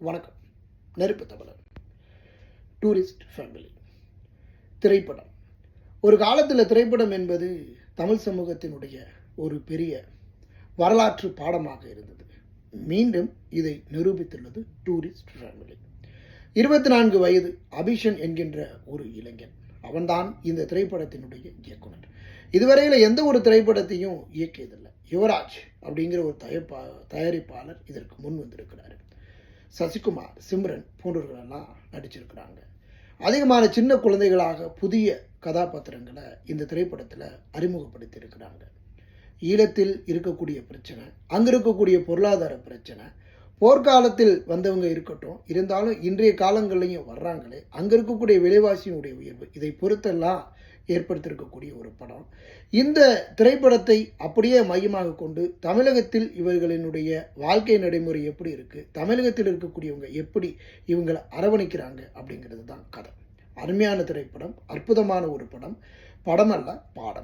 வணக்கம். நெருப்பு தமிழர். Tourist family. திரைப்படம். ஒரு காலத்தில் திரைப்படம் என்பது தமிழ் சமூகத்தினுடைய ஒரு பெரிய வரலாற்று பாடமாக இருந்தது. மீண்டும் இதை நிரூபித்துள்ளது டூரிஸ்ட் ஃபேமிலி. இருபத்தி நான்கு வயது அபிஷன் என்கின்ற ஒரு இளைஞன். அவன்தான் இந்த திரைப்படத்தினுடைய இயக்குனர். இதுவரையில் எந்த ஒரு திரைப்படத்தையும் இயக்கியதில்லை. யுவராஜ் அப்படிங்கிற ஒரு தயப்பா தயாரிப்பாளர் இதற்கு முன் வந்திருக்கிறார். சசிகுமார் சிம்ரன் போன்றவர்களெல்லாம் நடிச்சிருக்கிறாங்க. அதிகமான சின்ன குழந்தைகளாக புதிய கதாபாத்திரங்களை இந்த திரைப்படத்தில் அறிமுகப்படுத்தியிருக்கிறாங்க. ஈழத்தில் இருக்கக்கூடிய பிரச்சனை அங்கே இருக்கக்கூடிய பொருளாதார பிரச்சனை போர்க்காலத்தில் வந்தவங்க இருக்கட்டும் இருந்தாலும் இன்றைய காலங்கள்லையும் வர்றாங்களே அங்கே இருக்கக்கூடிய விலைவாசியினுடைய உயர்வு இதை பொறுத்தெல்லாம் ஏற்படுத்தியிருக்கக்கூடிய ஒரு படம். இந்த திரைப்படத்தை அப்படியே மையமாக கொண்டு தமிழகத்தில் இவர்களினுடைய வாழ்க்கை நடைமுறை எப்படி இருக்குது தமிழகத்தில் இருக்கக்கூடியவங்க எப்படி இவங்களை அரவணைக்கிறாங்க அப்படிங்கிறது தான் கதை. அருமையான திரைப்படம் அற்புதமான ஒரு படம் படமல்ல பாடம்